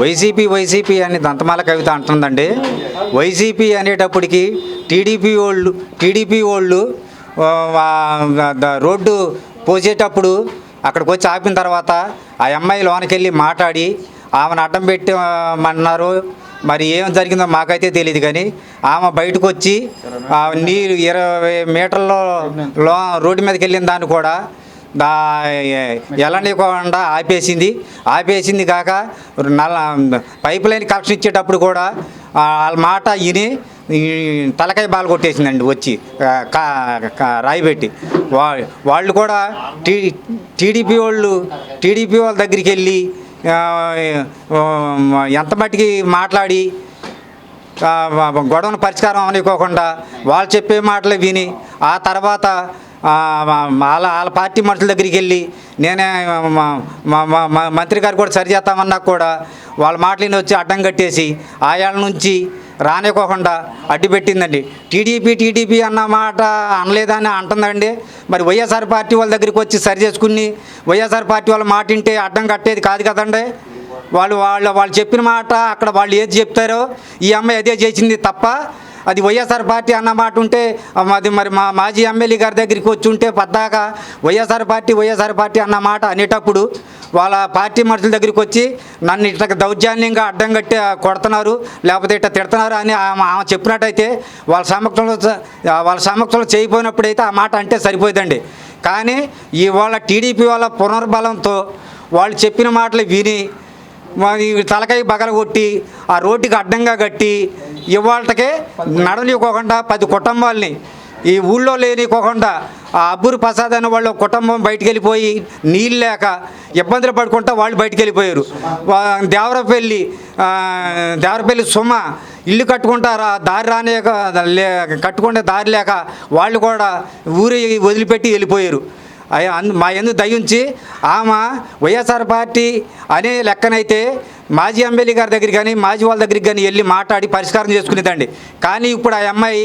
YCP YCP అని దంతమాల కవిత అంటుందండి. YCP అనేటప్పటికి టీడీపీ వాళ్ళు టీడీపీ వాళ్ళు రోడ్డు పోసేటప్పుడు అక్కడికి వచ్చి ఆపిన తర్వాత ఆ అమ్మాయి లోనకెళ్ళి మాట్లాడి ఆమెను అడ్డం పెట్టమన్నారు. మరి ఏం జరిగిందో మాకైతే తెలియదు కానీ ఆమె బయటకు వచ్చి నీరు ఇరవై మీటర్లో లో రోడ్డు మీదకి వెళ్ళిన దాన్ని కూడా దా ఎలానివ్వకుండా ఆపేసింది? ఆపేసింది కాక నల్ల పైప్ లైన్ కనెక్షన్ ఇచ్చేటప్పుడు కూడా వాళ్ళ మాట విని తలకాయ బాల్ కొట్టేసిందండి వచ్చి కా- రాయి పెట్టి వా వాళ్ళు కూడా టీ టీడీపీ వాళ్ళు టీడీపీ వాళ్ళ దగ్గరికి వెళ్ళి ఎంత మట్టికి మాట్లాడి గొడవను పరిష్కారం అనుకోకుండా వాళ్ళు చెప్పే మాటలు విని ఆ తర్వాత వాళ్ళ వాళ్ళ పార్టీ మనుషుల దగ్గరికి వెళ్ళి నేనే మా- మా- మంత్రి గారు కూడా సరి చేస్తామన్నా కూడా వాళ్ళ మాటలని వచ్చి అడ్డం కట్టేసి ఆయాల నుంచి రానికోకుండా అడ్డు పెట్టిందండి టీడీపీ టీడీపీ అన్న మాట అనలేదని అంటుందండి. మరి వైఎస్ఆర్ పార్టీ వాళ్ళ దగ్గరికి వచ్చి సరి చేసుకుని వైఎస్ఆర్ పార్టీ వాళ్ళ మాట వింటే అడ్డం కట్టేది కాదు కదండి. వాళ్ళు వాళ్ళు వాళ్ళు చెప్పిన మాట అక్కడ వాళ్ళు ఏది చెప్తారో ఈ అమ్మాయి అదే చేసింది తప్ప అది వైఎస్ఆర్ పార్టీ అన్న మాట ఉంటే అది మరి మా మాజీ ఎమ్మెల్యే గారి దగ్గరికి వచ్చి ఉంటే పద్దాక వైఎస్ఆర్ పార్టీ వైఎస్ఆర్ పార్టీ అన్న మాట అనేటప్పుడు వాళ్ళ పార్టీ మనుషుల దగ్గరికి వచ్చి నన్ను ఇట్లా దౌర్జన్యంగా అడ్డం కట్టి కొడుతున్నారు లేకపోతే ఇట్లా తిడుతున్నారు అని ఆమె చెప్పినట్టయితే వాళ్ళ సమక్షంలో వాళ్ళ సమక్షంలో చేయపోయినప్పుడైతే ఆ మాట అంటే సరిపోయిందండి. కానీ ఇవాళ టీడీపీ వాళ్ళ పునర్బలంతో వాళ్ళు చెప్పిన మాటలు విని మరి తలకాయ బగలగొట్టి ఆ రోడ్డుకి అడ్డంగా కట్టి ఇవాళకే నడవనివ్వకుండా పది కుటుంబాలని ఈ ఊళ్ళో లేనికోకుండా ఆ అబ్బూరు ప్రసాద్ అనే వాళ్ళ కుటుంబం బయటికి వెళ్ళిపోయి నీళ్ళు లేక ఇబ్బందులు పడుకుంటా వాళ్ళు బయటికి వెళ్ళిపోయారు దేవరపల్లి దేవరపల్లి సుమ ఇల్లు కట్టుకుంటారా దారి రానే లే కట్టుకుంటే దారి లేక వాళ్ళు కూడా ఊరి వదిలిపెట్టి వెళ్ళిపోయారు. అందు మా ఎందు దయించి ఆమె వైఎస్ఆర్ పార్టీ అనే లెక్కనైతే మాజీ ఎమ్మెల్యే గారి దగ్గరికి కానీ మాజీ వాళ్ళ దగ్గరికి కానీ వెళ్ళి మాట్లాడి పరిష్కారం చేసుకునేదండి. కానీ ఇప్పుడు ఆ అమ్మాయి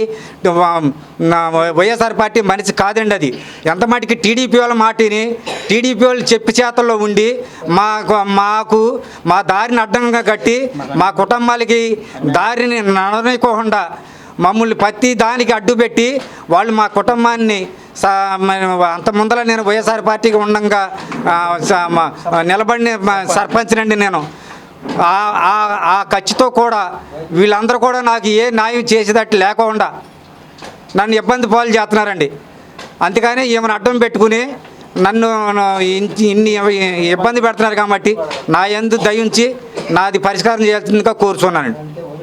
వైఎస్ఆర్ పార్టీ మనిషి కాదండి అది. ఎంత మటుకి టీడీపీ వాళ్ళ మాటిని టీడీపీ వాళ్ళు చెప్పి చేతల్లో ఉండి మాకు మాకు మా దారిని అడ్డంగా కట్టి మా కుటుంబాలకి దారిని నడనికోకుండా మమ్మల్ని ప్రతి దానికి అడ్డు పెట్టి వాళ్ళు మా కుటుంబాన్ని అంత ముందర నేను వైఎస్ఆర్ పార్టీకి ఉండంగా నిలబడిన సర్పంచ్ సర్పంచ్నండి నేను. ఆ- ఖర్చుతో కూడా వీళ్ళందరూ కూడా నాకు ఏ న్యాయం చేసేటట్టు లేకుండా నన్ను ఇబ్బంది పాలు చేస్తున్నారండి. అందుకని ఈమెను అడ్డం పెట్టుకుని నన్ను ఇన్ని ఇన్ని ఇబ్బంది పెడుతున్నారు కాబట్టి నా ఎందు దయించి నాది పరిష్కారం చేయాల్సిందిగా కోరుచున్నానండి.